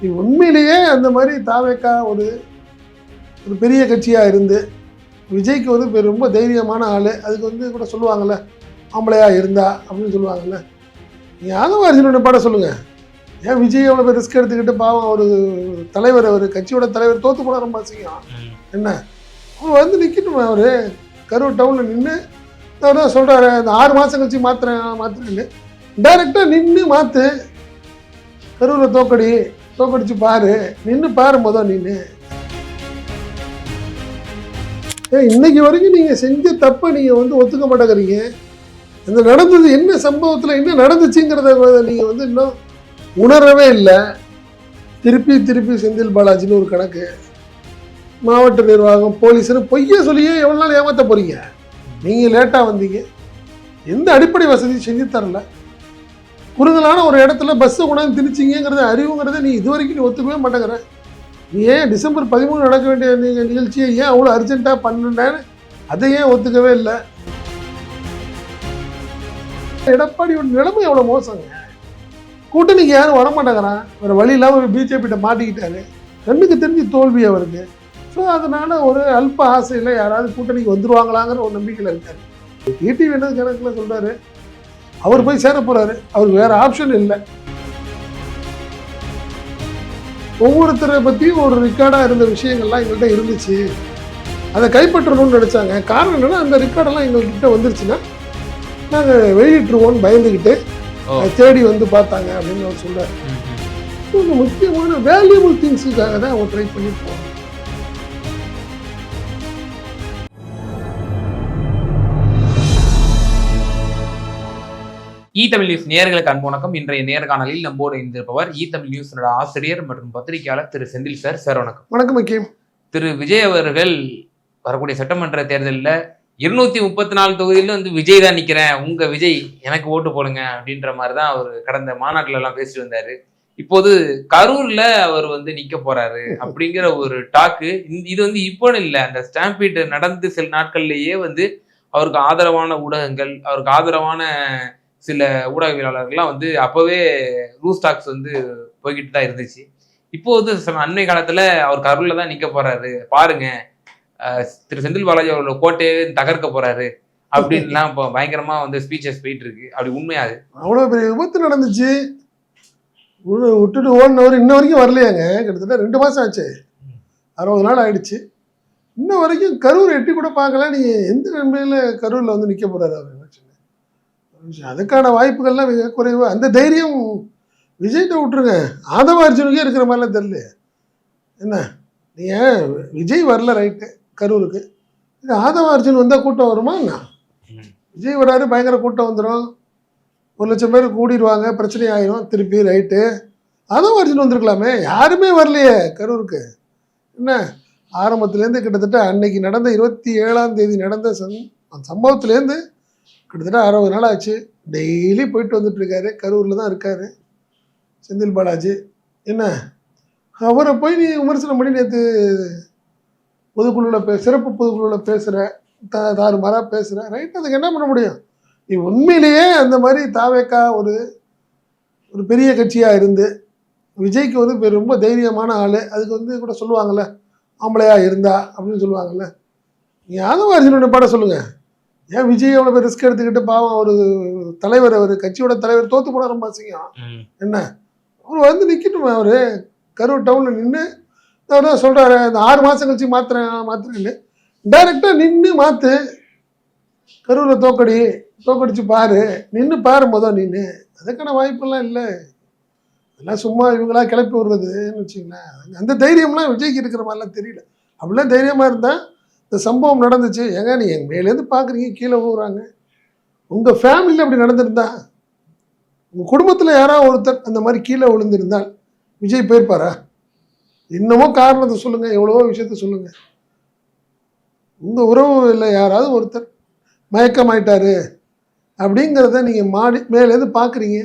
நீ உண்மையிலேயே அந்த மாதிரி தாவேக்கா ஒரு ஒரு பெரிய கட்சியாக இருந்து விஜய்க்கு வந்து ரொம்ப தைரியமான ஆள் அதுக்கு வந்து கூட சொல்லுவாங்கல்ல ஆம்பளையா இருந்தா அப்படின்னு சொல்லுவாங்கல்ல. நீ ஆதவார்ஜுனோட பாட சொல்லுங்கள் ஏன் விஜய் அவ்வளோ பேர் ரிஸ்க் எடுத்துக்கிட்டு பாவம் ஒரு தலைவர் அவர் கட்சியோட தலைவர் தோத்து போன ரொம்ப அசிங்கம். என்ன? அவர் வந்து நிற்கணும் அவர். கரூர் டவுனில் நின்று அவர் தான் சொல்கிறாரு இந்த ஆறு மாதம் கழிச்சு மாத்துறேன் மாத்துறேன்னு. டைரெக்டாக நின்று மாற்று கரூரை தோக்கடி. தோக்கடிச்சு பாரு. நின்று பாரு மொதல் நின்று ஏன் இன்னைக்கு வரைக்கும் நீங்கள் செஞ்ச தப்பை நீங்கள் வந்து ஒத்துக்க மாட்டேங்கிறீங்க. இந்த நடந்தது என்ன சம்பவத்தில் என்ன நடந்துச்சுங்கிறத நீங்கள் வந்து இன்னும் உணரவே இல்லை. திருப்பி திருப்பி செந்தில் பாலாஜின்னு ஒரு கணக்கு. மாவட்ட நிர்வாகம் போலீஸ்னு பொய்ய சொல்லியே எவ்வளோ நாள் ஏமாற்ற போகிறீங்க நீங்கள் லேட்டாக வந்தீங்க. எந்த அடிப்படை வசதியும் செஞ்சு தரல? குறுகலான ஒரு இடத்துல பஸ்ஸை கொண்டாந்து திணிச்சிங்கிறத அறிவுங்கிறத நீ இது வரைக்கும் நீ ஒத்துக்கவே மாட்டேங்கிற. நீ ஏன் டிசம்பர் பதிமூணு நடக்க வேண்டிய நீங்க நிகழ்ச்சியை ஏன் அவ்வளோ அர்ஜென்ட்டாக பண்ணுனேன்னு அதை ஏன் ஒத்துக்கவே இல்லை? எடப்பாடியோட நிலைமை எவ்வளோ மோசங்க? கூட்டணிக்கு யாரும் வர மாட்டேங்கிறான் வேறு வழி இல்லாமல் பிஜேபிகிட்ட மாட்டிக்கிட்டாரு. கண்ணுக்கு தெரிஞ்சு தோல்வி அவருக்கு. ஸோ அதனால ஒரு அல்ப ஆசையில் யாராவது கூட்டணிக்கு வந்துருவாங்களாங்கிற ஒரு நம்பிக்கையில் இருக்காரு. டிடிவி என்ன கணக்கில் சொல்கிறாரு அவர் போய் சேர போறாரு. அவருக்கு வேற ஆப்ஷன் இல்லை. ஒவ்வொருத்தரை பற்றியும் ஒரு ரெக்கார்டாக இருந்த விஷயங்கள்லாம் எங்கள்கிட்ட இருந்துச்சு. அதை கைப்பற்றணும்னு நினச்சாங்க. காரணம் என்னன்னா அந்த ரெக்கார்டெல்லாம் எங்கள்கிட்ட வந்துருச்சுன்னா நாங்கள் வெளியிட்டுருவோம்னு பயந்துக்கிட்டு தேடி வந்து பார்த்தாங்க அப்படின்னு அவர் சொல்றாரு. ஒரு முக்கியமான வேல்யூபிள் திங்ஸுக்காக தான் அவங்க ட்ரை பண்ணியிருப்போம் இ தமிழ் நியூஸ் நேயர்களுக்கு அன்பு வணக்கம். இன்றைய நேர்காணலில் நம்மோடு இணைந்திருப்பவர் இ தமிழ் நியூஸோட ஆசிரியர் மற்றும் பத்திரிகையாளர் திரு செந்தில் சார். சார் வணக்கம். வணக்கம் முக்கியம் திரு விஜய் அவர்கள் வரக்கூடிய சட்டமன்ற தேர்தலில் இருநூத்தி முப்பத்தி நாலு தொகுதியில வந்து விஜய் தான் நிக்கிறேன். உங்க விஜய் எனக்கு ஓட்டு போடுங்க அப்படின்ற மாதிரி தான் அவர் கடந்த மாநாட்டுல எல்லாம் பேசிட்டு வந்தாரு. இப்போது கரூர்ல அவர் வந்து நிக்க போறாரு அப்படிங்கிற ஒரு டாக்கு இது வந்து இப்போ இல்ல. அந்த ஸ்டாம்பீட் நடந்து சில நாட்கள்லயே வந்து அவருக்கு ஆதரவான ஊடகங்கள் அவருக்கு ஆதரவான சில ஊடகவியலாளர்கள்லாம் வந்து அப்போவே ரூஸ் ஸ்டாக்ஸ் வந்து போய்கிட்டு தான் இருந்துச்சு. இப்போ வந்து அண்மை காலத்தில் அவர் கருளில் தான் நிற்க போறாரு. பாருங்க. திரு செந்தில் பாலாஜி அவரோட கோட்டையே தகர்க்க போறாரு. அப்படின்லாம் இப்போ பயங்கரமா வந்து ஸ்பீச்சஸ் போயிட்டு இருக்கு அப்படி உண்மையாது. அவ்வளோ பெரிய விபத்து நடந்துச்சு. விட்டுட்டு ஓடினவர் இன்ன வரைக்கும் வரலையாங்க. கிட்டத்தட்ட ரெண்டு மாதம் ஆச்சு. அறுபது நாள் ஆயிடுச்சு. இன்ன வரைக்கும் கரூர் எட்டி கூட பார்க்கல. நீ எந்த நன்மையில் கரூரில் வந்து நிற்க போகிறாரு அவர்? அதுக்கான வாய்ப்புகள்லாம் மிக குறைவு. அந்த தைரியம் விஜய்கிட்ட விட்டுருங்க. ஆதவ அர்ஜுனுக்கே இருக்கிற மாதிரிலாம் தெரியல. என்ன? நீங்கள் விஜய் வரல ரைட்டு கரூருக்கு. இது ஆதவ அர்ஜுன் வந்தால் கூட்டம் வருமா என்ன? விஜய் வராரு பயங்கர கூட்டம் வந்துடும் ஒரு லட்சம் பேர் கூடிடுவாங்க பிரச்சனை ஆயிரும் திருப்பி ரைட்டு அதுவும் அர்ஜுன் வந்திருக்கலாமே. யாருமே வரலையே கரூருக்கு. என்ன? ஆரம்பத்துலேருந்து கிட்டத்தட்ட அன்னைக்கு நடந்த இருபத்தி ஏழாம் தேதி நடந்த சம் அந்த சம்பவத்துலேருந்து கிட்டத்தட்ட அறுபது நாள் ஆச்சு. டெய்லி போயிட்டு வந்துட்டுருக்காரு கரூரில் தான் இருக்கார். செந்தில் பாலாஜி. என்ன? அவரை போய் நீ விமர்சனம் பண்ணி நேற்று பொதுக்குழுவில் பே சிறப்பு பொதுக்குழுவில் பேசுகிற த தாறுமாறாக பேசுகிற ரைட் அதுக்கு என்ன பண்ண முடியும்? நீ உண்மையிலேயே அந்த மாதிரி தாவேக்கா ஒரு ஒரு பெரிய கட்சியாக இருந்து விஜய்க்கு வந்து ரொம்ப தைரியமான ஆள் அதுக்கு வந்து கூட சொல்லுவாங்கல்ல ஆம்பளையாக இருந்தா அப்படின்னு சொல்லுவாங்கள்ல நீ யாதவ அர்ஜுனோட பாட சொல்லுங்கள் ஏன் விஜய் எவ்வளோ பேர் ரிஸ்க் எடுத்துக்கிட்டு பாவம் ஒரு தலைவர் ஒரு கட்சியோட தலைவர் தோத்து போன ரொம்ப அசிங்கம். என்ன? அவர் வந்து நிற்கட்டும் அவர். கரூர் டவுனில் நின்று அவர் சொல்கிறாரு இந்த ஆறு மாதம் கழிச்சு மாத்துறேன் மாத்துறேன்னு. டைரெக்டாக நின்று மாற்று கரூரை தோக்கடி தோக்கடிச்சு பாரு. நின்று பாரு மொதல் நின்று அதுக்கான வாய்ப்பெல்லாம் இல்லை. அதெல்லாம் சும்மா இவங்களா கிளப்பி விடுறதுன்னு வச்சுங்களேன் அந்த தைரியம்லாம் விஜய்க்கு இருக்கிற மாதிரிலாம் தெரியல. அப்படிலாம் தைரியமாக இருந்தால் இந்த சம்பவம் நடந்துச்சு. ஏங்க நீ எங்கள் மேலேருந்து பார்க்குறீங்க கீழே போகிறாங்க உங்கள் ஃபேமிலியில் அப்படி நடந்திருந்தா? உங்கள் குடும்பத்தில் யாராவது ஒருத்தர் அந்த மாதிரி கீழே விழுந்திருந்தால் விஜய் போயிருப்பாரா? இன்னமும் காரணத்தை சொல்லுங்கள் எவ்வளவோ விஷயத்த சொல்லுங்கள் உங்கள் உறவு இல்லை யாராவது ஒருத்தர் மயக்கமாயிட்டாரு அப்படிங்கிறத நீங்கள் மாடி மேலேருந்து பார்க்குறீங்க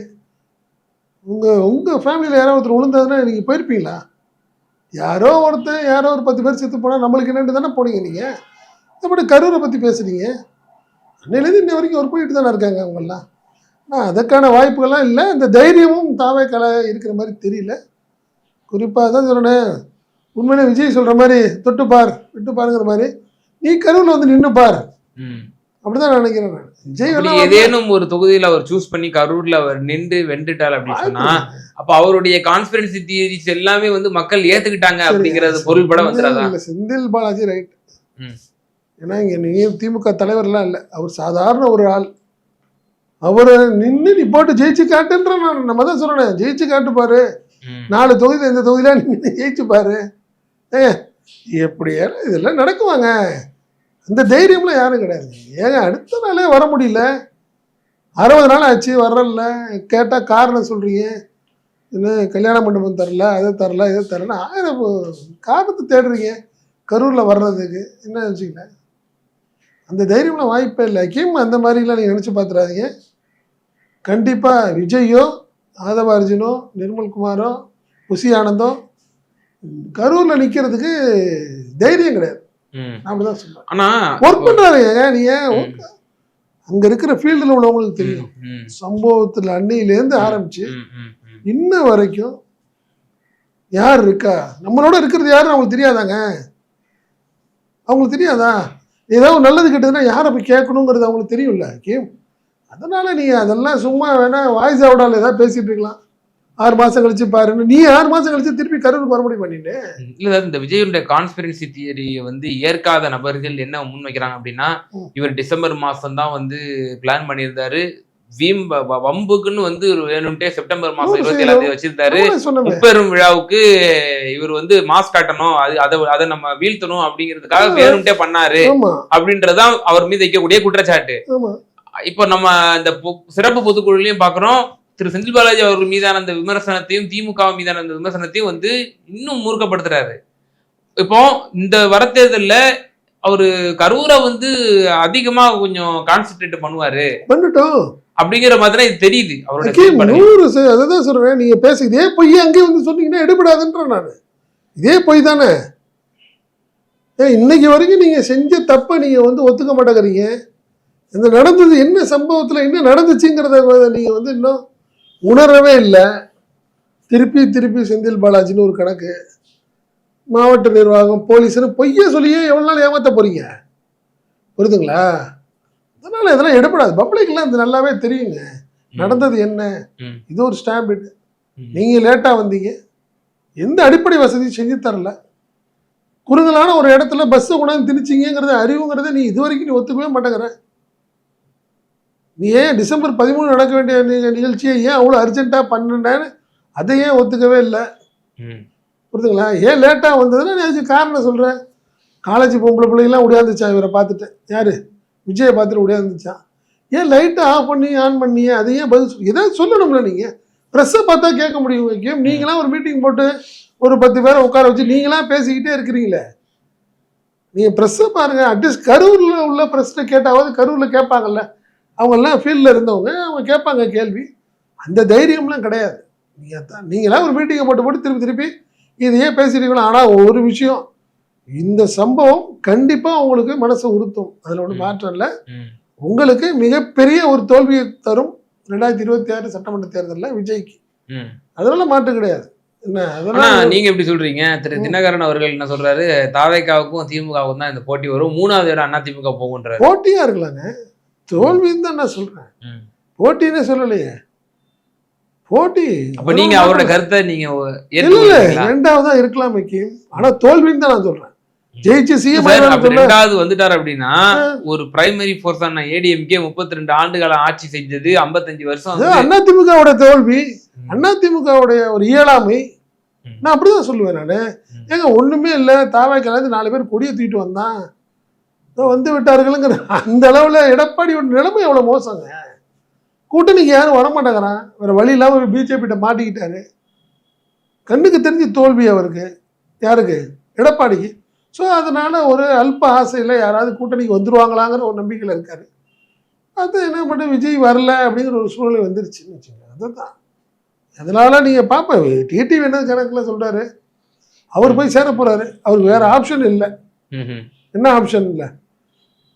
உங்கள் உங்கள் ஃபேமிலியில் யாராவது ஒருத்தர் விழுந்ததுன்னா நீங்கள் போயிருப்பீங்களா? யாரோ ஒருத்தன் யாரோ ஒரு பத்து பேர் செத்து போனால் நம்மளுக்கு என்னென்னு தானே போனீங்க நீங்கள் அப்படி கரூரை பற்றி பேசுகிறீங்க அன்னையிலேருந்து இன்ன வரைக்கும் ஒரு போயிட்டு தானே இருக்காங்க அவங்கெல்லாம். ஆனால் அதற்கான வாய்ப்புகள்லாம் இல்லை. இந்த தைரியமும் தாவே கலை இருக்கிற மாதிரி தெரியல. குறிப்பாக தான் சொல்றேன் உண்மையிலே விஜய் சொல்கிற மாதிரி தொட்டு பார் விட்டு பாருங்கிற மாதிரி. நீ கருவில் வந்து நின்று பார் அப்படிதான் நான். நினைக்கிறேன் நான் விஜய் ஏதேனும் ஒரு தொகுதியில அவர் சூஸ் பண்ணி கரூர்ல அவர் நின்று வென்றுட்டார் அப்படின்னு சொன்னா அப்ப அவருடைய கான்ஸ்பிரன்சி தியரிஸ் எல்லாமே வந்து மக்கள் ஏத்துக்கிட்டாங்க அப்படிங்கறது பொருள்பட வந்துடாதா? செந்தில் பாலாஜி ரைட். ஏன்னா இங்க திமுக தலைவர்லாம் இல்லை. அவர் சாதாரண ஒரு ஆள். அவரை நின்று நீ போட்டு ஜெயிச்சு காட்டுன்ற நான் நம்ம தான் சொல்றேன் ஜெயிச்சு காட்டு பாரு. நாலு தொகுதியில் இந்த தொகுதியில நீ ஜெயிச்சு பாரு. ஏ எப்படி இதெல்லாம் நடக்குவாங்க? அந்த தைரியம்லாம் யாரும் கிடையாது. ஏங்க அடுத்த நாளே வர முடியல. அறுபது நாள் ஆச்சு வரல கேட்டால் காரணம் சொல்கிறீங்க இன்னும் கல்யாண மண்டபம் தரல அதை தரல இதை தரல ஆயிரம் காரணத்தை தேடுறீங்க. கரூரில் வர்றதுக்கு. என்ன வச்சுக்கல அந்த தைரியம்லாம் வாய்ப்பே இல்லை. அக்கீம் அந்த மாதிரிலாம் நீங்கள் நினச்சி பார்த்துறாதீங்க கண்டிப்பாக விஜயோ ஆதவ அர்ஜுனோ நிர்மல்குமாரோ புசி ஆனந்தோ கரூரில் நிற்கிறதுக்கு தைரியம் கிடையாது. அப்படிதான் சொல்றேன் ஆனா ஒர்க் நீங்க ம். அங்க இருக்கிற ஃபீல்டில் உள்ளவங்களுக்கு தெரியும். சம்பவத்தில் அன்னையிலேருந்து ஆரம்பிச்சு. இன்ன வரைக்கும் யார் இருக்கா? நம்மளோட இருக்கிறது யாருன்னு அவங்களுக்கு தெரியாதாங்க? அவங்களுக்கு தெரியாதா? ஏதாவது நல்லது கெட்டதுன்னா யாரை போய் கேட்கணுங்கிறது அவங்களுக்கு தெரியும்ல கேம். அதனால நீங்க அதெல்லாம் சும்மா வேணா வாய்ஸ் அவுடால ஏதாவது பேசிட்டு இருக்கலாம். ஆறு மாசம் கழிச்சு பாருன்னு நீ ஆறு மாசம் கழிச்சு திருப்பி கரூருக்கு மறுபடியும் பண்ணிட்டு இல்ல இந்த விஜயுடைய கான்ஸ்பிரன்சி தியரியை வந்து ஏற்காத நபர்கள் என்ன முன்வைக்கிறாங்க அப்படின்னா. இவர் டிசம்பர் மாசம் தான் வந்து பிளான் பண்ணியிருந்தாரு. வீம் வம்புக்குன்னு வந்து வேணும்ட்டே செப்டம்பர் மாசம் இருபத்தி ஏழாம் தேதி வச்சிருந்தாரு. முப்பெரும் விழாவுக்கு இவர் வந்து மாஸ் காட்டணும். அது அதை அதை நம்ம வீழ்த்தணும் அப்படிங்கிறதுக்காக. வேணும்ட்டே பண்ணாரு. ஆமா. அப்படின்றதுதான் அவர் மீது வைக்கக்கூடிய குற்றச்சாட்டு. இப்போ நம்ம இந்த சிறப்பு பொதுக்குழுலையும் பாக்குறோம். திரு செந்தில் பாலாஜி அவர்கள் மீதான அந்த விமர்சனத்தையும் திமுக மீதான அந்த விமர்சனத்தையும் வந்து இன்னும் மூர்க்கப்படுத்துறாரு. இப்போ இந்த வரத்தேர்தல்ல அவரு கரூரை வந்து அதிகமா கொஞ்சம் கான்சென்ட்ரேட் பண்ணுவாரு. பண்ணிட்டோம். அப்படிங்கிற மாதிரி இது தெரியுது. அவரோட நூறு அதான் சொல்றேன். நீங்க பேச இதே பொய் அங்கேயே வந்து சொன்னீங்கன்னா எடுபடாதுன்றேன் நான். இதே பொய் தானே. ஏ இன்னைக்கு வரைக்கும் நீங்க செஞ்ச தப்பை நீங்க வந்து ஒத்துக்க மாட்டேங்கிறீங்க. இந்த நடந்தது என்ன சம்பவத்துல என்ன நடந்துச்சுங்கிறத வ- நீங்க வந்து இன்னும் உணரவே இல்லை. திருப்பி திருப்பி செந்தில் பாலாஜின்னு ஒரு கணக்கு. மாவட்ட நிர்வாகம் போலீஸ்னு பொய்ய சொல்லியே எவ்வளவு நாள் ஏமாத்த போறீங்க? புரியுதுங்களா? அதனால இதெல்லாம் எடுபடாது. பப்ளிக்லாம் இது நல்லாவே தெரியுங்க. நடந்தது என்ன. இது ஒரு ஸ்டாம்ப் இது ம். நீங்க லேட்டா வந்தீங்க. எந்த அடிப்படை வசதி செஞ்சு தரல. குறுகலான ஒரு இடத்துல பஸ்ஸை கொண்டாந்து திணிச்சிங்கிறது அறிவுங்கிறத நீ இது வரைக்கும் நீ ஒத்துக்கவே மாட்டேங்கிற. நீ ஏன் டிசம்பர் பதிமூணு நடக்க வேண்டிய நிகழ்ச்சியை ஏன் அவ்வளோ அர்ஜென்ட்டாக பண்ணுனேன்னு அதை ஏன் ஒத்துக்கவே இல்லை. ம். புரியுதுங்களா ஏன் லேட்டாக வந்ததுன்னா நீ அதுக்கு காரணம் சொல்கிறேன் காலேஜ் பொம்பளை பிள்ளைங்களாம் உடையாந்துச்சான் இவரை பார்த்துட்டு? யார்? விஜயை பார்த்துட்டு உடையாந்துச்சான் ஏன் லைட்டை ஆஃப் பண்ணி ஆன் பண்ணி அதை ஏன் பதில் சொல் ஏதாவது சொல்லணும்ல நீங்கள் ப்ரெஸ்ஸை பார்த்தா கேட்க முடியும் வைக்கும் நீங்களாம் ஒரு மீட்டிங் போட்டு ஒரு பத்து பேரை உட்கார வச்சு நீங்களாம் பேசிக்கிட்டே இருக்கிறீங்களே? நீங்கள் ப்ரெஸ்ஸை பாருங்கள் அட்லீஸ்ட் கரூரில் உள்ள ப்ரெஸ்ஸை கேட்டாவது கரூரில் கேட்பாங்கல்ல. அவங்கெல்லாம் ஃபீல்டில் இருந்தவங்க அவங்க கேட்பாங்க கேள்வி. அந்த தைரியம்லாம் கிடையாது. நீங்கள் தான் நீங்களாம் ஒரு மீட்டிங்கை போட்டு போட்டு திருப்பி திருப்பி இதையே பேசிட்டீங்களா? ஆனால் ஒரு விஷயம். இந்த சம்பவம் கண்டிப்பாக உங்களுக்கு மனசை உறுத்தும். அதில் ஒன்றும். மாற்றம் இல்லை. உங்களுக்கு மிகப்பெரிய ஒரு தோல்வியை தரும் ரெண்டாயிரத்தி இருபத்தி ஆறு சட்டமன்ற தேர்தலில் விஜய்க்கு. அதனால மாற்றம் கிடையாது. என்ன ஆனா அதெல்லாம் நீங்க எப்படி சொல்றீங்க? திரு. தினகரன் அவர்கள் என்ன சொல்றாரு? தாவேக்காவுக்கும் திமுகவுக்கும் தான் இந்த போட்டி வரும். மூணாவது இடம் அண்ணா திமுக போகுன்றாரு போட்டியா இருக்கலாங்க. தோல்வின்னு தான் நான் சொல்றேன். போட்டின்னு சொல்லலையே போட்டி அப்ப நீங்க அவரோட கருத்தை நீங்க இல்ல இல்ல ஏற்றுக்கொள்றீங்களா? ரெண்டாவதா இருக்கலாம் வைக்கும் ஆனா தோல்வின்னு தான் நான் சொல்றேன் ஜெயிச்சு சிஎம் ரெண்டாவது வந்துட்டார் அப்படின்னா ஒரு பிரைமரி ஃபோர்ஸ் ஆன ஏடிஎம்கே முப்பத்தி ரெண்டு ஆண்டுகால ஆட்சி செஞ்சது 55 வருஷம் வந்து அதிமுகவோட தோல்வி ம். அதிமுகவுடைய ஒரு இயலாமை. நான் அப்படிதான் சொல்லுவேன் நானு. ஏங்க ஒண்ணுமே இல்ல தாவாய்க்கலேருந்து நாலு பேர் கொடியை தூக்கிட்டு வந்தான் வந்து விட்டார்களுங்கிற அந்த அளவில் எடப்பாடியோட நிலைமை எவ்வளோ மோசங்க? கூட்டணிக்கு யாரும் வரமாட்டேங்கிறான். வேறு வழி இல்லாமல் பிஜேபிகிட்ட மாட்டிக்கிட்டாரு. கண்ணுக்கு தெரிஞ்சு தோல்வி அவருக்கு. யாருக்கு? எடப்பாடிக்கு. ஸோ அதனால் ஒரு அல்ப ஆசையில் யாராவது கூட்டணிக்கு வந்துருவாங்களாங்கிற ஒரு நம்பிக்கையில் இருக்கார். அது என்ன பண்ண விஜய் வரல அப்படிங்கிற ஒரு சூழ்நிலை வந்துருச்சுன்னு வச்சுக்கோங்க. அதுதான். அதனால் நீங்கள் பார்ப்பேன் டிடிவி என்ன கணக்கில் சொல்கிறாரு அவர் போய் சேர போகிறாரு அவருக்கு வேறு ஆப்ஷன் இல்லை. என்ன ஆப்ஷன் இல்லை?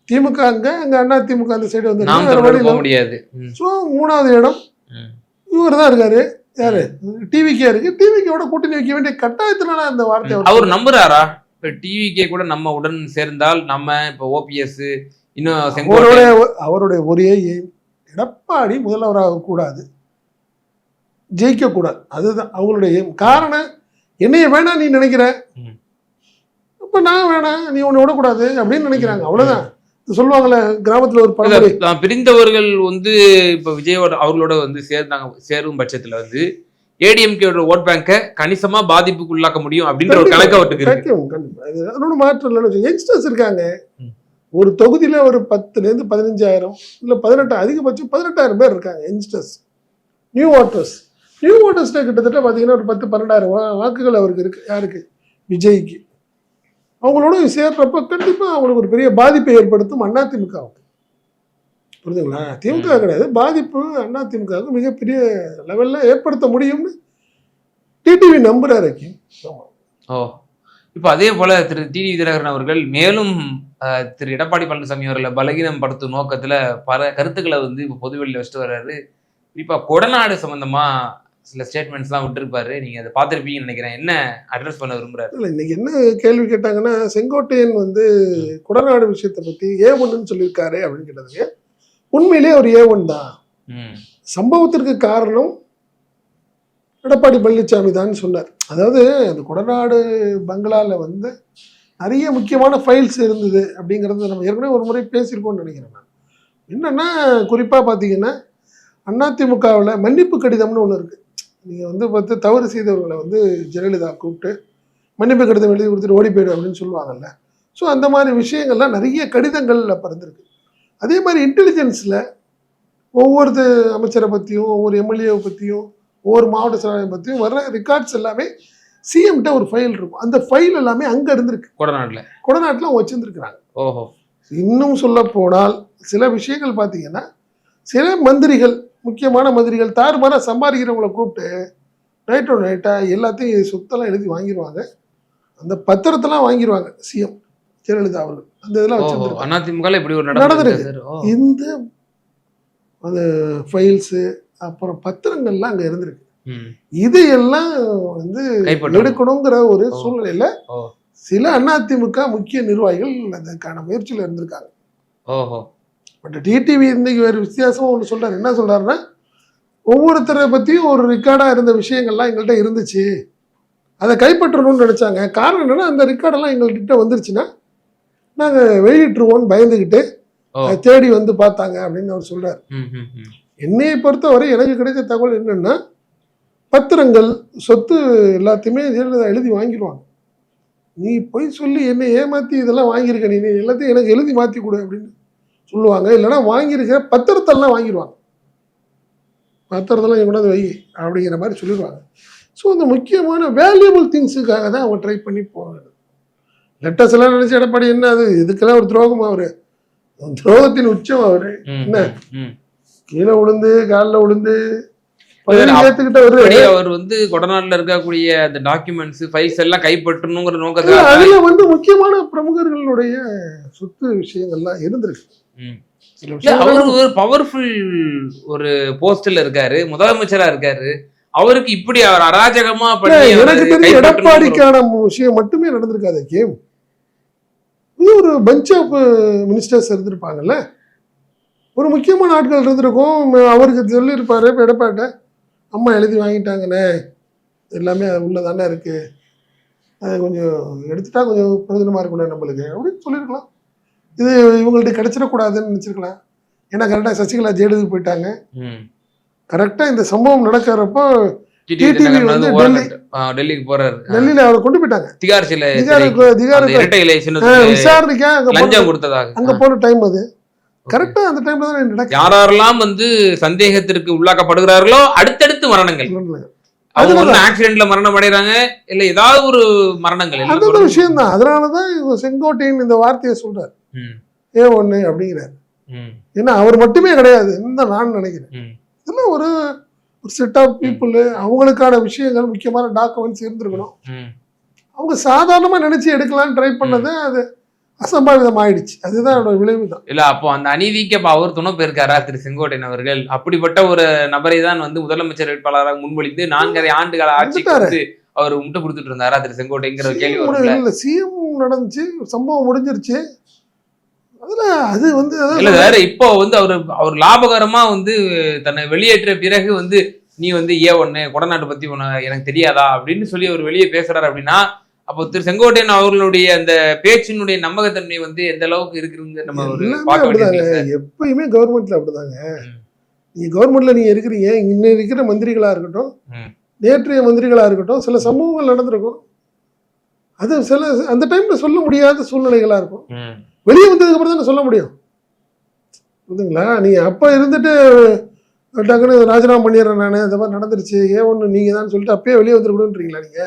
திமுக அங்க அங்க அண்ணா திமுக அந்த சைடு வந்து வேற முடியாது. ஸோ மூணாவது இடம். இவர் தான் இருக்காரு. யாரு? டிவிக்கே இருக்கு. டிவிக்கோட கூட்டணி வைக்க வேண்டிய கட்டாயத்தினால அந்த வார்த்தை அவர் நம்புறாரா? இப்ப டிவிக்கே கூட நம்ம உடன் சேர்ந்தால் நம்ம இப்ப ஓபிஎஸ் இன்னும் அவருடைய அவருடைய ஒரே எடப்பாடி முதல்வராக கூடாது. ஜெயிக்க கூடாது அதுதான் அவங்களுடைய. காரணம் என்னைய வேணாம் நீ நினைக்கிற. ம். அப்ப நான் வேணாம் நீ உன்னை விடக்கூடாது அப்படின்னு நினைக்கிறாங்க. அவ்வளவுதான். இது சொல்லுவாங்கல்ல கிராமத்துல ஒரு பழமொழி. பிரிந்தவர்கள் வந்து இப்ப விஜயோட அவர்களோட வந்து சேர்ந்தாங்க சேரும் பட்சத்துல வந்து ஏடிஎம்கேயோட ஓட் பேங்கை கணிசமா பாதிப்புக்கு உள்ளாக்க முடியும் அப்படின்ற ஒரு கணக்கு அவருக்கு இருக்கு. கண்டிப்பா, கண்டிப்பா. இது அதனோட மாற்றம் இல்லைன்னு யங்ஸ்டர்ஸ் இருக்காங்க. ஒரு தொகுதியில ஒரு பத்துல இருந்து பதினஞ்சாயிரம் இல்ல பதினெட்டு அதிகபட்சம் பதினெட்டாயிரம் பேர் இருக்காங்க யங்ஸ்டர்ஸ் நியூ ஓட்டர்ஸ் நியூ ஓட்டர்ஸ்ல கிட்டத்தட்ட பாத்தீங்கன்னா ஒரு பத்து பன்னெண்டாயிரம் வாக்குகள் அவருக்கு இருக்கு யாருக்கு? விஜய்க்கு. அவங்களோட சேர்றப்ப கண்டிப்பா அவங்களுக்கு ஒரு பெரிய பாதிப்பை ஏற்படுத்தும் அதிமுகவுக்கு புரியுதுங்களா திமுக கிடையாது. பாதிப்பு அதிமுகவுக்கு மிகப்பெரிய லெவல்ல ஏற்படுத்த முடியும்னு டிடிவி நம்புறாரு ஓ. இப்போ அதே போல திரு டிடி தினகரன் அவர்கள் மேலும் திரு எடப்பாடி பழனிசாமி அவர்களை பலகீனம் படுத்தும் நோக்கத்துல பல கருத்துக்களை வந்து இப்போ பொதுவெளியில் வச்சுட்டு வர்றாரு. குறிப்பா கொடநாடு சம்பந்தமா சில ஸ்டேட்மெண்ட்ஸ்லாம் விட்டுருப்பாரு. நீங்க அதை பார்த்திருப்பீங்கன்னு நினைக்கிறேன். என்ன அட்ரஸ் பண்ண விரும்புறாரு? இல்ல இன்னைக்கு என்ன கேள்வி கேட்டாங்கன்னா செங்கோட்டையன் வந்து குடநாடு விஷயத்தை பத்தி ஏ ஒன்றுன்னு சொல்லியிருக்காரு அப்படின்னு கேட்டதுக்கு உண்மையிலேயே ஒரு ஏ ஒன் தான். சம்பவத்திற்கு காரணம் எடப்பாடி பழனிசாமி தான் சொன்னார். அதாவது அந்த கொடநாடு பங்களால வந்து நிறைய முக்கியமான ஃபைல்ஸ் இருந்தது அப்படிங்கிறது நம்ம ஏற்கனவே ஒரு முறை பேசியிருக்கோம்னு நினைக்கிறேன் நான். என்னன்னா குறிப்பாக பார்த்தீங்கன்னா அதிமுகவில் மன்னிப்பு கடிதம்னு ஒன்று இருக்குது நீங்கள் வந்து பார்த்து தவறு செய்தவர்களை வந்து ஜெயலலிதா கூப்பிட்டு மன்னிப்பு கடிதம் எழுதி கொடுத்துட்டு ஓடி போயிடு அப்படின்னு சொல்லுவாங்கல்ல. ஸோ அந்த மாதிரி விஷயங்கள்லாம் நிறைய கடிதங்கள்ல பிறந்திருக்கு. அதே மாதிரி இன்டெலிஜென்ஸில் ஒவ்வொரு அமைச்சரை பற்றியும் ஒவ்வொரு எம்எல்ஏவை பற்றியும் ஒவ்வொரு மாவட்ட செயலாளரை பற்றியும் வர்ற ரெக்கார்ட்ஸ் எல்லாமே சிஎம்கிட்ட ஒரு ஃபைல் இருக்கும். அந்த ஃபைல் எல்லாமே அங்கே இருந்திருக்கு. கொடநாடுல கொடநாட்டில் அவங்க வச்சுருந்துருக்குறாங்க. ஓஹோ. இன்னும் சொல்ல போனால் சில விஷயங்கள் பார்த்தீங்கன்னா சில மந்திரிகள் முக்கியமான மந்திரிகள் தாறுமாறாக சம்பாதிக்கிறவங்கள கூப்பிட்டு நைட்டோ நைட்டாக எல்லாத்தையும் சொத்தெல்லாம் எழுதி வாங்கிடுவாங்க அந்த பத்திரத்தெல்லாம் வாங்கிடுவாங்க சிஎம் ஜெயலலிதா அவர்கள். அந்த இதெல்லாம் ஓஹோ வச்சுருந்துருக்காங்க. அதிமுக இப்படி ஒரு நடந்திருக்கு. இந்த அந்த ஃபைல்ஸு அப்புறம் பத்திரங்கள்லாம் அங்கே இருந்திருக்கு. இதையெல்லாம் வந்து. எடுக்கணுங்கிற ஒரு. சூழ்நிலையில. சில அதிமுக முக்கிய நிர்வாகிகள் அதுக்கான முயற்சியில் இருந்திருக்காங்க. ஓஹோ. பட் டிடிவி இன்னைக்கு வேறு வித்தியாசமா ஒன்று சொல்றாரு. என்ன சொல்றாருன்னா ஒவ்வொருத்தரை பற்றியும் ஒரு ரெக்கார்டாக இருந்த விஷயங்கள்லாம் எங்கள்கிட்ட இருந்துச்சு. அதை கைப்பற்றணும்னு நினைச்சாங்க. காரணம் என்னன்னா அந்த ரெக்கார்டெல்லாம் எங்கள்கிட்ட வந்துருச்சுன்னா நாங்கள் வெளியிட்டுருவோம்னு பயந்துக்கிட்டு தேடி வந்து பார்த்தாங்க அப்படின்னு அவர் ம் என்னையை பொறுத்தவரை எனக்கு கிடைச்ச தகவல் என்னன்னா பத்திரங்கள் சொத்து எல்லாத்தையுமே ஜெயலலிதா எழுதி வாங்கிடுவாங்க. நீ போய் சொல்லி என்னை ஏமாத்தி இதெல்லாம் வாங்கியிருக்க நீ நீ எல்லாத்தையும் எனக்கு எழுதி மாத்தி கொடு அப்படின்னு. சொல்லுவாங்க. இல்லைன்னா வாங்கியிருக்கிற பத்திரத்தெல்லாம் வாங்கிடுவாங்க. பத்திரத்தெல்லாம் கொண்டாந்து வை அப்படிங்கிற மாதிரி சொல்லிடுவாங்க. ஸோ இந்த முக்கியமான வேல்யூபிள் திங்ஸுக்காக தான் அவங்க ட்ரை பண்ணி போவாங்க லெட்டர்ஸ் எல்லாம் நினைச்சு எடப்பாடி என்ன அது? இதுக்கெல்லாம் ஒரு துரோகம் அவரு. துரோகத்தின் உச்சம் அவரு. என்ன? கீழே விழுந்து காலில் அப்படி அவர். வந்து கொடநாடுல இருக்கக்கூடிய அந்த டாக்குமெண்ட்ஸ் ஃபைல்ஸ் எல்லாம் கைப்பற்றணுங்கிற நோக்கத்துல அதுல வந்து முக்கியமான பிரமுகர்களுடைய சொத்து விஷயங்கள்லாம் இருந்திருக்கு. அவரு ஒரு பவர்ஃபுல் ஒரு போஸ்ட்ல இருக்காரு முதலமைச்சரா இருக்காரு. அவருக்கு இப்படி அவர் அராஜகமா பண்ணி எனக்கு தெரிஞ்ச எடப்பாடிக்கான விஷயம் மட்டுமே நடந்திருக்காது கேம் இது ஒரு பஞ்ச் ஆஃப் மினிஸ்டர்ஸ் இருந்திருப்பாங்கல்ல? ஒரு முக்கியமான ஆட்கள் இருந்திருக்கும். அவருக்கு சொல்லியிருப்பாரு இப்ப எடப்பாட்ட அம்மா எழுதி வாங்கிட்டாங்கண்ணே. எல்லாமே உள்ள தானே இருக்கு. அது கொஞ்சம் எடுத்துட்டா கொஞ்சம் பிரயோஜனமா இருக்கும்ண்ணே நம்மளுக்கு. அப்படின்னு சொல்லியிருக்கலாம். இது இவங்கள்ட்ட கிடைச்சிடக்கூடாதுன்னு நினச்சிருக்கலாம். ஏன்னா கரெக்டாக சசிகலா ஜெயிலுக்கு போயிட்டாங்க. கரெக்டாக இந்த சம்பவம் நடக்கிறப்போ டிடிவி வந்து டெல்லிக்கு போறாரு. டெல்லியில் அவரை கொண்டு போயிட்டாங்க. திகார் சிலை திகாருக்கு சிலைக்கு திகாருக்கு அந்த இரட்டை இலை ஆ, சின்னத்துக்கு விசாரணைக்கா அங்க லஞ்சம் கொடுத்ததாக. அங்க போன டைம் அது. கரெக்டா அந்த டைம்ல தான் யாரெல்லாம் வந்து சந்தேகத்திற்கு உள்ளாக்கப்படுகிறார்களோ அடுத்தடுத்து மரணங்கள். அவங்க வந்து ஆக்சிடென்ட்ல மரணம் அடைறாங்க இல்ல ஏதாவது ஒரு மரணங்கள் அந்த விஷயம் தான் அதனாலதான் செங்கோட்டையன் இந்த வார்த்தையை சொல்றாரு. ஏ ஒண்ணு அப்படிங்கிறாரு. ஏன்னா அவர் மட்டுமே கிடையாது இந்த நான் நினைக்கிறேன். இதெல்லாம் ஒரு ஒரு செட் ஆஃப் பீப்புள் அவங்களுக்கான விஷயங்கள் முக்கியமான டாக்குமெண்ட்ஸ் இருந்திருக்கணும். அவங்க சாதாரணமா நினைச்சு எடுக்கலாம்னு ட்ரை பண்ணது அது அசம்பாவிதம் ஆயிடுச்சு. அதுதான் என்னோட விளைவு தான். இல்ல அப்போ அந்த அநீதிக்கு அப்ப அவர் துணை போயிருக்காரா? திரு செங்கோட்டையன் அவர்கள். அப்படிப்பட்ட ஒரு நபரை தான் வந்து முதலமைச்சர் வேட்பாளராக முன்மொழிந்து நான்கரை ஆண்டுகால ஆட்சிக்கு அவர் முட்டை கொடுத்துட்டு இருந்தாரா? திரு செங்கோட்டைங்கிற கேள்வி இல்ல சிஎம் நடந்துச்சு சம்பவம் முடிஞ்சிருச்சு. அது வந்து இல்ல வேற இப்போ வந்து அவர் அவர் லாபகரமா வந்து தன்னை வெளியேற்ற பிறகு வந்து நீ வந்து ஏ ஒண்ணு கொடநாட்டு பத்தி உன- எனக்கு தெரியாதா அப்படின்னு சொல்லி அவர் வெளியே பேசுறாரு அப்படின்னா அப்போ திரு செங்கோட்டையன் அவர்களுடைய அந்த பேச்சினுடைய நம்பகத்தன்மை வந்து எந்த அளவுக்கு இருக்குங்க நம்ம. எப்பயுமே கவர்மெண்ட்ல அப்படிதாங்க. நீங்க கவர்மெண்ட்ல நீங்க இருக்கிறீங்க இன்னும் இருக்கிற மந்திரிகளா இருக்கட்டும். நேற்றைய மந்திரிகளா இருக்கட்டும் சில சம்பவங்கள் நடந்திருக்கும் அது சில அந்த டைம்ல சொல்ல முடியாத சூழ்நிலைகளா இருக்கும். வெளியே வந்ததுக்கு அப்புறம் தானே சொல்ல முடியும்? புரியுதுங்களா? நீங்க அப்ப இருந்துட்டு டக்குன்னு ராஜினாமா பண்ணிடுறேன் நான் இந்த மாதிரி நடந்துருச்சு ஏன் ஒன்று நீங்க தான் சொல்லிட்டு அப்பயே வெளியே வந்துருக்கணும்ன்றீங்களா நீங்க?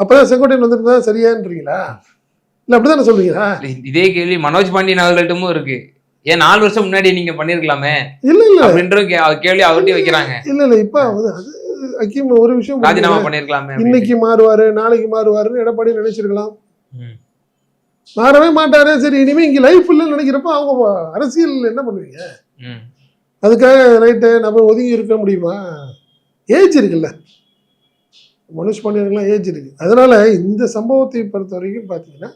அப்பதான் செங்கோட்டையன் வந்திருந்தா சரியான்றீங்களா? இல்ல அப்படிதானே சொல்றீங்களா? இதே கேள்வி மனோஜ் பாண்டியன் அவர்கள்ட்டமும் இருக்கு. ஏன் நாலு வருஷம் முன்னாடி நீங்க பண்ணிருக்கலாமே? இல்ல இல்ல. அப்படின்ற கேள்வி அவர்கிட்ட வைக்கிறாங்க. இல்ல இல்ல இப்ப அது அக்கீம் ஒரு விஷயம் ராஜினாமா. பண்ணிருக்கலாமே. இன்னைக்கு மாறுவாரு நாளைக்கு மாறுவாருன்னு எடப்பாடி நினைச்சிருக்கலாம். மாறவே மாட்டாரு. சரி இனிமே இங்க லைஃப் இல்லைன்னு நினைக்கிறப்ப அவங்க அரசியல் என்ன பண்ணுவீங்க. அதுக்காக ரைட்டு நம்ம ஒதுங்கி இருக்க முடியுமா? ஏஜ் இருக்குல்ல. மனுஷ் பாண்டியனுக்குலாம் ஏஜ் இருக்கு. அதனால இந்த சம்பவத்தை பொறுத்த வரைக்கும் பார்த்தீங்கன்னா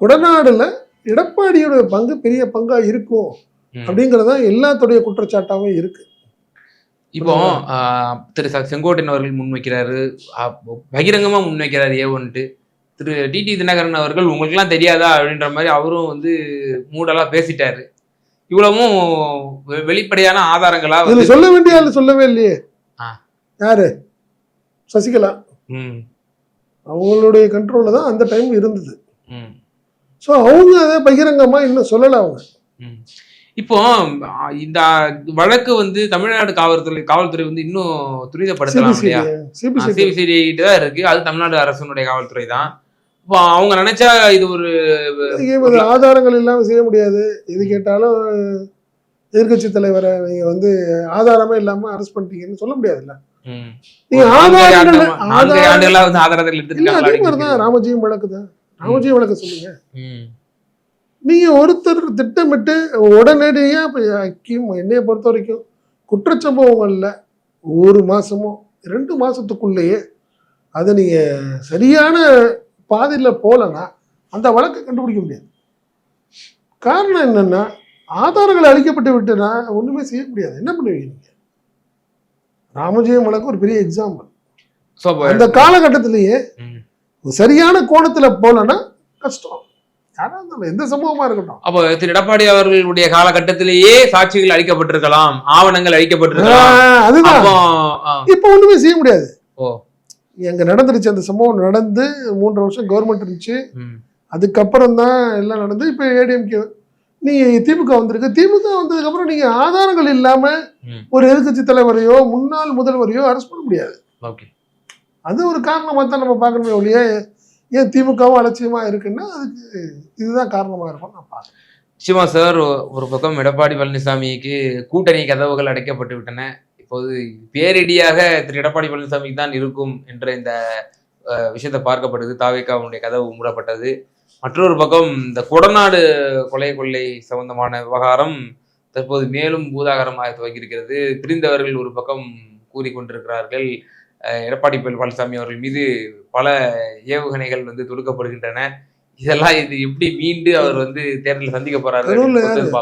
குடநாடுல எடப்பாடியோட பங்கு பெரிய பங்கா இருக்கும். அப்படிங்கறது தான் எல்லாத்துடைய குற்றச்சாட்டாவும் இருக்கு. இப்போ திரு செங்கோட்டையன் அவர்கள் முன்வைக்கிறாரு. ஆஹ், பகிரங்கமா முன்வைக்கிறாரு ஏ ஒன்ட்டு திரு டிடி தினகரன் அவர்கள் உங்களுக்குலாம் தெரியாதா? அப்படின்ற மாதிரி அவரும் வந்து மூடலா பேசிட்டாரு. இவ்வளவும் வெளிப்படையான ஆதாரங்களா இதுல சொல்ல வேண்டிய சொல்லவே இல்லையே. யாரு? சசிகலா. ம், அவங்களுடைய கண்ட்ரோல்ல தான் அந்த டைம் இருந்தது. ம், ஸோ அவங்க அதை பகிரங்கமா இன்னும் சொல்லலை அவங்க. இப்போ இந்த வழக்கு வந்து தமிழ்நாடு காவல்துறை காவல்துறை வந்து இன்னும் துரிதப்படுத்தலாம் இல்லையா? சிபிசிஐடி தான் இருக்கு. அது தமிழ்நாடு அரசுனுடைய காவல்துறை தான். இப்போ அவங்க நினைச்சா இது ஒரு ஆதாரங்கள் இல்லாம செய்ய முடியாது. எது கேட்டாலும் எதிர்கட்சி தலைவரை நீங்க வந்து ஆதாரமே இல்லாம அரெஸ்ட் பண்ணிட்டீங்கன்னு சொல்ல முடியாதுல்ல. நீங்க ஆதாரங்கள் ராமஜெயம் வழக்கு தான். ராமஜெயம் வழக்கு சொல்லுங்க. நீங்க ஒருத்தர் திட்டமிட்டு உடனடியா அக்கீம் என்னைய பொறுத்த வரைக்கும் குற்றச்சம்பவங்கள்ல ஒரு மாசமோ ரெண்டு மாசத்துக்குள்ளேயே அதை நீங்க சரியான பாதையில போலனா அந்த வழக்கை கண்டுபிடிக்க முடியாது. காரணம் என்னன்னா ஆதாரங்கள் அளிக்கப்பட்டு விட்டுனா ஒண்ணுமே செய்ய முடியாது. என்ன பண்ணுவீங்க நீங்க? ராமஜெயம் வழக்கு ஒரு பெரிய எக்ஸாம்பிள் அந்த காலகட்டத்திலேயே. சரியான கோணத்துல போலனா கஷ்டம். எந்த சம்பவமா இருக்கட்டும். அப்போ திரு எடப்பாடி அவர்களுடைய காலகட்டத்திலேயே சாட்சிகள் அளிக்கப்பட்டிருக்கலாம் ஆவணங்கள் அளிக்கப்பட்டிருக்கலாம். ஆஹ் அதுதான். இப்ப ஒண்ணுமே செய்ய முடியாது. ஓ. எங்க நடந்துருச்சு அந்த சம்பவம் நடந்து மூன்றரை வருஷம் கவர்மெண்ட் இருந்துச்சு. அதுக்கப்புறம் தான் எல்லாம் நடந்து இப்ப ஏடிஎம்கே நீங்க திமுக வந்திருக்கு திமுக வந்ததுக்கு அப்புறம் நீங்க ஆதாரங்கள் இல்லாம. ஒரு எதிர்க்கட்சி தலைவரையோ முன்னாள் முதல்வரையோ அரெஸ்ட் பண்ண முடியாது. ஓகே. அது ஒரு காரணமா தான் நம்ம பார்க்கணுமே ஒழிய ஏன் திமுகவும் அலட்சியமா இருக்குன்னா அதுக்கு இதுதான் காரணமா இருக்கும் நான் பார்க்கிறேன். நிச்சயமா சார் ஒரு பக்கம் எடப்பாடி பழனிசாமிக்கு கூட்டணி கதவுகள் அடைக்கப்பட்டு விட்டன. இப்போது பேரிடியாக திரு எடப்பாடி பழனிசாமிக்கு தான் இருக்கும் என்ற இந்த விஷயத்தை பார்க்கப்படுது. தாவேக்காவுடைய கதவு மூடப்பட்டது. மற்றொரு பக்கம் இந்த கொடநாடு கொலை கொள்ளை சம்பந்தமான விவகாரம் தற்போது மேலும் பூதாகரமாக துவங்கியிருக்கிறது. பிரிந்தவர்கள் ஒரு பக்கம் கூறிக்கொண்டிருக்கிறார்கள். எடப்பாடி பழ- பழனிசாமி அவர்கள் மீது பல ஏவுகணைகள் வந்து தொடுக்கப்படுகின்றன. இதெல்லாம் இது எப்படி மீண்டு அவர் வந்து தேர்தலில் சந்திக்க போறாரு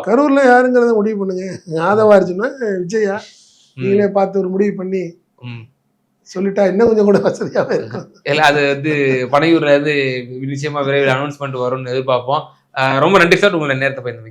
கரூர்ல யாருங்கிறத முடிவு பண்ணுங்க. யாதவா இருந்துச்சுன்னா விஜயா? நீங்களே பார்த்து ஒரு முடிவு பண்ணி. சொல்லிட்டா இன்னும் கொஞ்சம் கூட வசதியாவே இருக்கும். இல்ல அது வந்து பனையூர்ல இருந்து நிச்சயமா விரைவில் அனௌன்ஸ்மெண்ட் வரும்னு எதிர்பார்ப்போம். ரொம்ப நன்றி சார் உங்களை நேரத்தை பயந்து